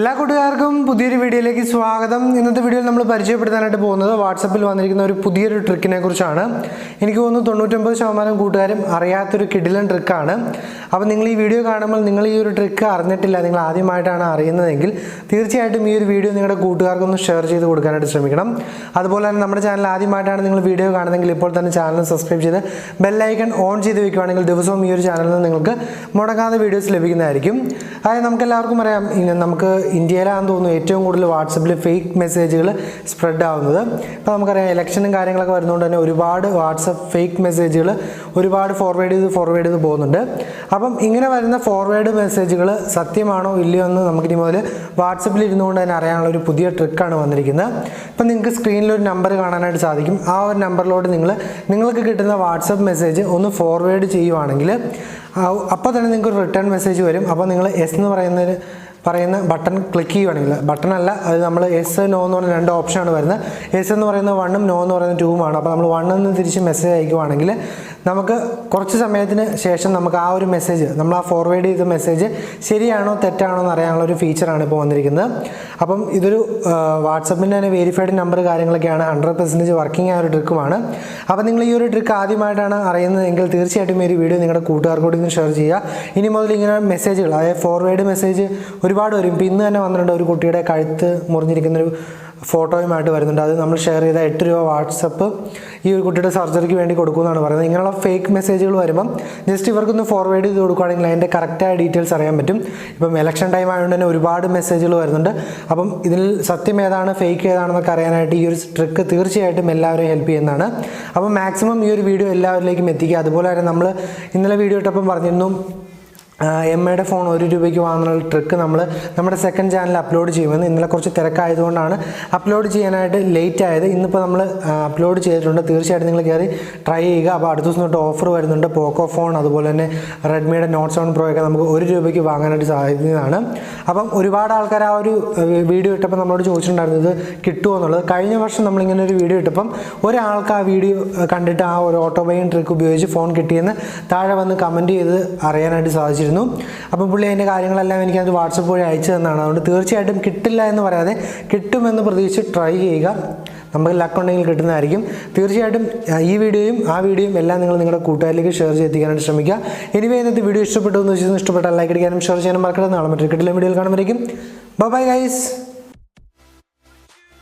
എല്ലാ കൂട്ടുകാർക്കും പുതിയൊരു വീഡിയോയിലേക്ക് സ്വാഗതം. ഇന്നത്തെ വീഡിയോയിൽ നമ്മൾ പരിചയപ്പെടുത്താനായിട്ട് പോകുന്നത് വാട്സപ്പിൽ വന്നിരിക്കുന്ന ഒരു പുതിയൊരു ട്രിക്കിനെ കുറിച്ചാണ്. എനിക്ക് തോന്നുന്നു തൊണ്ണൂറ്റൊമ്പത് ശതമാനം കൂട്ടുകാരും അറിയാത്തൊരു കിടിലൻ ട്രിക്കാണ്. അപ്പോൾ നിങ്ങൾ ഈ വീഡിയോ കാണുമ്പോൾ നിങ്ങൾ ഈ ഒരു ട്രിക്ക് അറിഞ്ഞിട്ടില്ല നിങ്ങൾ ആദ്യമായിട്ടാണ് അറിയുന്നതെങ്കിൽ തീർച്ചയായിട്ടും ഈ ഒരു വീഡിയോ നിങ്ങളുടെ കൂട്ടുകാർക്കൊന്ന് ഷെയർ ചെയ്ത് കൊടുക്കാനായിട്ട് ശ്രമിക്കണം. അതുപോലെ തന്നെ നമ്മുടെ ചാനൽ ആദ്യമായിട്ടാണ് നിങ്ങൾ വീഡിയോ കാണുന്നതെങ്കിൽ ഇപ്പോൾ തന്നെ ചാനൽ സബ്സ്ക്രൈബ് ചെയ്ത് ബെല്ലൈക്കൺ ഓൺ ചെയ്ത് വെക്കുകയാണെങ്കിൽ ദിവസവും ഈ ഒരു ചാനലിൽ നിങ്ങൾക്ക് മുടങ്ങാതെ വീഡിയോസ് ലഭിക്കുന്നതായിരിക്കും. അതായത് നമുക്കെല്ലാവർക്കും അറിയാം നമുക്ക് ഇന്ത്യയിലാണെന്ന് തോന്നുന്നു ഏറ്റവും കൂടുതൽ വാട്സപ്പിൽ ഫേക്ക് മെസ്സേജുകൾ സ്പ്രെഡ് ആവുന്നത്. ഇപ്പോൾ നമുക്കറിയാം ഇലക്ഷനും കാര്യങ്ങളൊക്കെ വരുന്നതുകൊണ്ട് തന്നെ ഒരുപാട് വാട്സപ്പ് ഫേക്ക് മെസ്സേജുകൾ ഒരുപാട് ഫോർവേഡ് ചെയ്ത് ഫോർവേഡ് ചെയ്ത് പോകുന്നുണ്ട്. അപ്പം ഇങ്ങനെ വരുന്ന ഫോർവേഡ് മെസ്സേജുകൾ സത്യമാണോ ഇല്ലയോ എന്ന് നമുക്കിനി മുതൽ വാട്സപ്പിൽ ഇരുന്നുകൊണ്ട് തന്നെ അറിയാനുള്ള ഒരു പുതിയ ട്രിക്കാണ് വന്നിരിക്കുന്നത്. ഇപ്പം നിങ്ങൾക്ക് സ്ക്രീനിൽ ഒരു നമ്പർ കാണാനായിട്ട് സാധിക്കും. ആ ഒരു നമ്പറിലോട്ട് നിങ്ങൾ നിങ്ങൾക്ക് കിട്ടുന്ന വാട്സപ്പ് മെസ്സേജ് ഒന്ന് ഫോർവേഡ് ചെയ്യുവാണെങ്കിൽ അപ്പോൾ തന്നെ നിങ്ങൾക്ക് ഒരു റിട്ടേൺ മെസ്സേജ് വരും. അപ്പോൾ നിങ്ങൾ എസ് എന്ന് പറയുന്നൊരു പറയുന്ന ബട്ടൺ ക്ലിക്ക് ചെയ്യുവാണെങ്കിൽ ബട്ടൺ അല്ല അത് നമ്മൾ എസ് നോ എന്ന് പറഞ്ഞ രണ്ട് ഓപ്ഷനാണ് വരുന്നത്. എസ് എന്ന് പറയുന്നത് വണ്ണും നോ എന്ന് പറയുന്ന ടൂവുമാണ് അപ്പോൾ നമ്മൾ വണ്ണെന്ന് തിരിച്ച് മെസ്സേജ് അയക്കുവാണെങ്കിൽ നമുക്ക് കുറച്ച് സമയത്തിന് ശേഷം നമുക്ക് ആ ഒരു മെസ്സേജ് നമ്മൾ ആ ഫോർവേഡ് ചെയ്ത മെസ്സേജ് ശരിയാണോ തെറ്റാണോ എന്ന് അറിയാനുള്ള ഒരു ഫീച്ചറാണ് ഇപ്പോൾ വന്നിരിക്കുന്നത്. അപ്പം ഇതൊരു വാട്സപ്പിന്റെ തന്നെ വെരിഫൈഡ് നമ്പർ കാര്യങ്ങളൊക്കെയാണ്. ഹൺഡ്രഡ് പെർസെന്റേജ് വർക്കിംഗ് ആയ ഒരു ട്രിക്കുമാണ് അപ്പോൾ നിങ്ങൾ ഈ ഒരു ട്രിക്ക് ആദ്യമായിട്ടാണ് അറിയുന്നതെങ്കിൽ തീർച്ചയായിട്ടും ഈ ഒരു വീഡിയോ നിങ്ങളുടെ കൂട്ടുകാർക്കൂടി ഒന്ന് ഷെയർ ചെയ്യുക. ഇനി മുതൽ ഇങ്ങനെ മെസ്സേജുകൾ അതായത് ഫോർവേഡ് മെസ്സേജ് ഒരുപാട് വരും. ഇപ്പോൾ ഇന്ന് തന്നെ വന്നിട്ടുണ്ട് ഒരു കുട്ടിയുടെ കഴുത്ത് മുറിഞ്ഞിരിക്കുന്ന ഒരു ഫോട്ടോയുമായിട്ട് വരുന്നുണ്ട്. അത് നമ്മൾ ഷെയർ ചെയ്ത എട്ട് രൂപ വാട്സപ്പ് ഈ ഒരു കുട്ടിയുടെ സർജറിക്ക് വേണ്ടി കൊടുക്കുമെന്നാണ് പറയുന്നത്. ഇങ്ങനെയുള്ള ഫേക്ക് മെസ്സേജുകൾ വരുമ്പം ജസ്റ്റ് ഇവർക്കൊന്ന് ഫോർവേഡ് ചെയ്ത് കൊടുക്കുകയാണെങ്കിൽ അതിന്റെ കറക്റ്റായ ഡീറ്റെയിൽസ് അറിയാൻ പറ്റും. ഇപ്പം ഇലക്ഷൻ ടൈം ആയതുകൊണ്ട് തന്നെ ഒരുപാട് മെസ്സേജുകൾ വരുന്നുണ്ട്. അപ്പം ഇതിൽ സത്യം ഏതാണ് ഫേക്ക് ഏതാണെന്നൊക്കെ അറിയാനായിട്ട് ഈ ഒരു ട്രിക്ക് തീർച്ചയായിട്ടും എല്ലാവരെയും ഹെൽപ്പ് ചെയ്യുന്നതാണ്. അപ്പം മാക്സിമം ഈ ഒരു വീഡിയോ എല്ലാവരിലേക്കും എത്തിക്കുക. അതുപോലെ തന്നെ നമ്മൾ ഇന്നലെ വീഡിയോ ഇട്ടപ്പം പറഞ്ഞിരുന്നു എം എയുടെ ഫോൺ ഒരു രൂപയ്ക്ക് വാങ്ങുന്ന ട്രിക്ക് നമ്മൾ നമ്മുടെ സെക്കൻഡ് ചാനലിൽ അപ്ലോഡ് ചെയ്യുമെന്ന് ഇന്നലെ കുറച്ച് തിരക്കായതുകൊണ്ടാണ് അപ്ലോഡ് ചെയ്യാനായിട്ട് ലേറ്റ് ആയത്. ഇന്നിപ്പോൾ നമ്മൾ അപ്ലോഡ് ചെയ്തിട്ടുണ്ട്. തീർച്ചയായിട്ടും നിങ്ങൾ കയറി ട്രൈ ചെയ്യുക. അപ്പോൾ അടുത്ത ദിവസം തൊട്ട് ഓഫർ വരുന്നുണ്ട്. പോക്കോ ഫോൺ അതുപോലെ തന്നെ റെഡ്മിയുടെ നോട്ട് സെവൻ പ്രോ ഒക്കെ നമുക്ക് ഒരു രൂപയ്ക്ക് വാങ്ങാനായിട്ട് സാധിക്കുന്നതാണ്. അപ്പം ഒരുപാട് ആൾക്കാർ ആ ഒരു വീഡിയോ ഇട്ടപ്പോൾ നമ്മളോട് ചോദിച്ചിട്ടുണ്ടായിരുന്നു ഇത് കിട്ടുമോ എന്നുള്ളത്. കഴിഞ്ഞ വർഷം നമ്മളിങ്ങനെ ഒരു വീഡിയോ ഇട്ടപ്പം ഒരാൾക്ക് ആ വീഡിയോ കണ്ടിട്ട് ആ ഒരു ഓട്ടോ ബൈൻ ട്രിക്ക് ഉപയോഗിച്ച് ഫോൺ കിട്ടിയെന്ന് താഴെ വന്ന് കമന്റ് ചെയ്ത് അറിയാനായിട്ട് സാധിച്ചിരുന്നു. അപ്പോൾ പുള്ളി അതിന്റെ കാര്യങ്ങളെല്ലാം എനിക്ക് അത് വാട്സപ്പ് വഴി അയച്ചു തന്നാണ്. അതുകൊണ്ട് തീർച്ചയായിട്ടും കിട്ടില്ല എന്ന് പറയാതെ കിട്ടുമെന്ന് പ്രതീക്ഷിച്ച് ട്രൈ ചെയ്യുക. നമുക്ക് ലക്ക് ഉണ്ടെങ്കിൽ കിട്ടുന്നതായിരിക്കും. തീർച്ചയായിട്ടും ഈ വീഡിയോയും ആ വീഡിയോയും എല്ലാം നിങ്ങൾ നിങ്ങളുടെ കൂട്ടുകാരിലേക്ക് ഷെയർ ചെയ്തെത്തിക്കാനായിട്ട് ശ്രമിക്കുക. എനിവേ ഇന്നത്തെ വീഡിയോ ഇഷ്ടപ്പെട്ടു എന്ന് വെച്ചാൽ ഇഷ്ടപ്പെട്ടാൽ ലൈക്ക് അടിക്കാനും ഷെയർ ചെയ്യാനും മറക്കരുത്. നാളെ മറ്റൊരു കിട്ടില്ല വീഡിയോയിൽ കാണുമ്പോഴേക്കും ബൈ ഗൈസ്